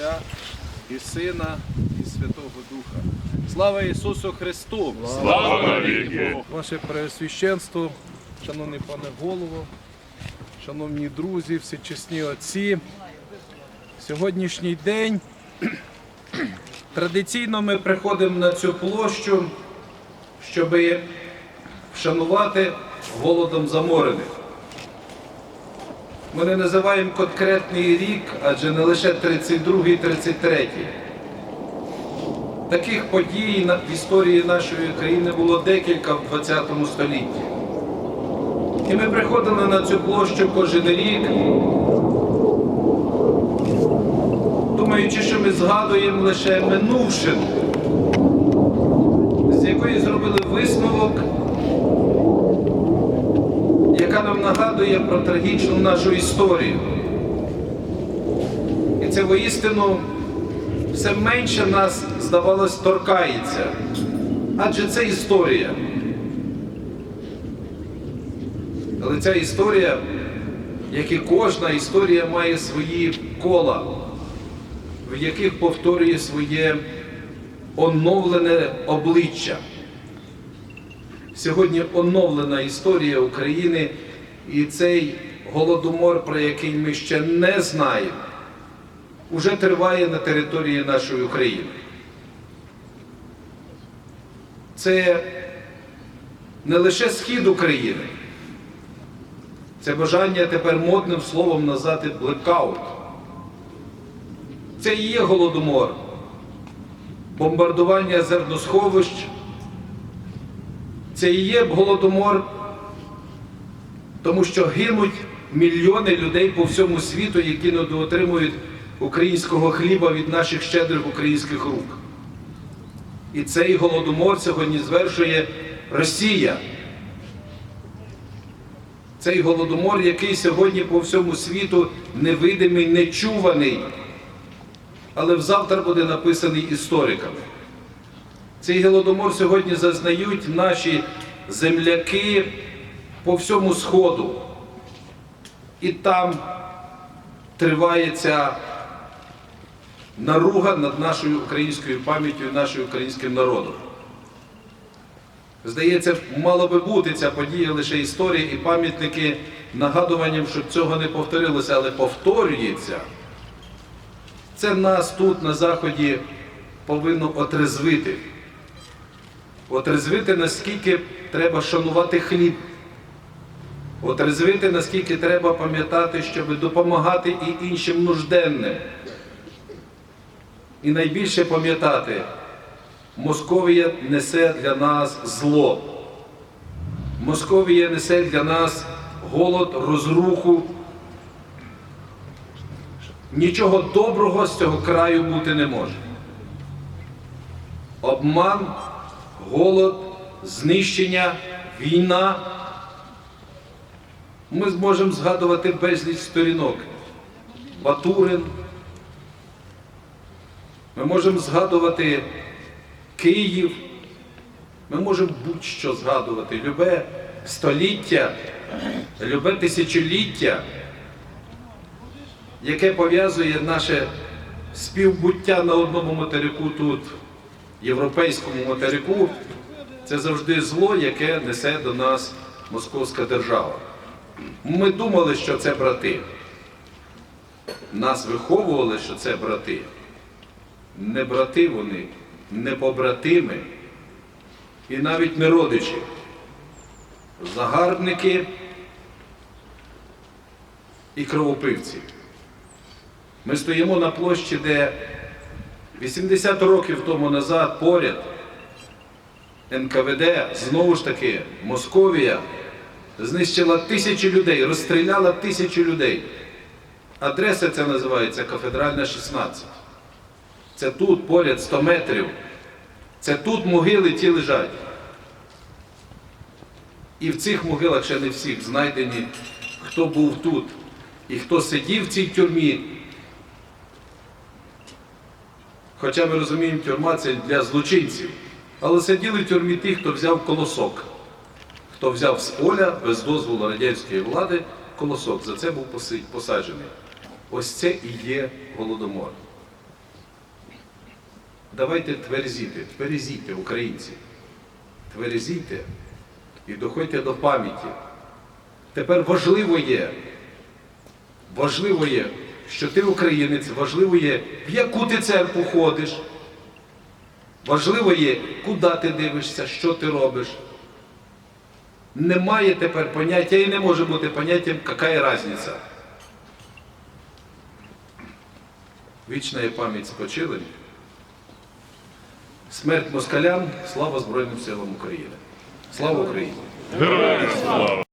Отця і Сина, і Святого Духа. Слава Ісусу Христу! Слава навіки! Ваше Преосвященство, шановний пане голово, шановні друзі, всечесні отці. Сьогоднішній день традиційно ми приходимо на цю площу, щоб вшанувати голодом заморених. Ми не називаємо конкретний рік, адже не лише 32-й, 33-й. Таких подій в історії нашої країни було декілька в 20 столітті. І ми приходили на цю площу кожен рік, думаючи, що ми згадуємо лише минувшину, з якої зробили висновок, яка нам нагадує про трагічну нашу історію. І це воістину все менше нас, здавалось, торкається. Адже це історія. Але ця історія, як і кожна історія, має свої кола, в яких повторює своє оновлене обличчя. Сьогодні оновлена історія України і цей голодомор, про який ми ще не знаємо уже триває на території нашої України. Це не лише схід України, це бажання тепер модним словом назвати блекаут. Це і є голодомор, бомбардування зерносховищ. Це і є голодомор, тому що гинуть мільйони людей по всьому світу, які не отримують українського хліба від наших щедрих українських рук. І цей голодомор сьогодні звершує Росія. Цей голодомор, який сьогодні по всьому світу невидимий, нечуваний, але взавтра буде написаний істориками. Цей голодомор сьогодні зазнають наші земляки по всьому Сходу. І там триває ця наруга над нашою українською пам'яттю і нашим українським народом. Здається, мало би бути ця подія лише історії і пам'ятники нагадуванням, щоб цього не повторилося, але повторюється. Це нас тут на Заході повинно отрезвити. Отрезвити, наскільки треба шанувати хліб. Отрезвити, наскільки треба пам'ятати, щоб допомагати і іншим нужденним. І найбільше пам'ятати, Московія несе для нас зло. Московія несе для нас голод, розруху. Нічого доброго з цього краю бути не може. Обман, голод, знищення, війна. Ми зможемо згадувати безліч сторінок. Батурин. Ми можемо згадувати Київ. Ми можемо будь-що згадувати. Любе століття, любе тисячоліття, яке пов'язує наше співбуття на одному материку тут, європейському материку, це завжди зло, яке несе до нас Московська держава. Ми думали, що це брати. Нас виховували, що це брати. Не брати вони, не побратими і навіть не родичі. Загарбники і кровопивці. Ми стоїмо на площі, де 80 років тому назад поряд НКВД, знову ж таки, Московія знищила тисячі людей, розстріляла тисячі людей. Адреса ця називається Кафедральна 16. Це тут поряд 100 метрів. Це тут могили ті лежать. І в цих могилах ще не всіх знайдені, хто був тут і хто сидів в цій тюрмі. Хоча ми розуміємо, тюрма це для злочинців. Але сиділи в тюрмі ті, хто взяв колосок, хто взяв з поля без дозволу радянської влади колосок. За це був посаджений. Ось це і є голодомор. давайте тверзіти, тверезійте, українці. Тверезійте і доходьте до пам'яті. Тепер важливо є, важливо є, що ти українець, важливо є, в яку ти церкву ходиш. Важливо є, куди ти дивишся, що ти робиш. Немає тепер поняття і не може бути поняттям, яка різниця. Вічна пам'ять спочилим. Смерть москалян, слава Збройним силам України. Слава Україні! Героям слава!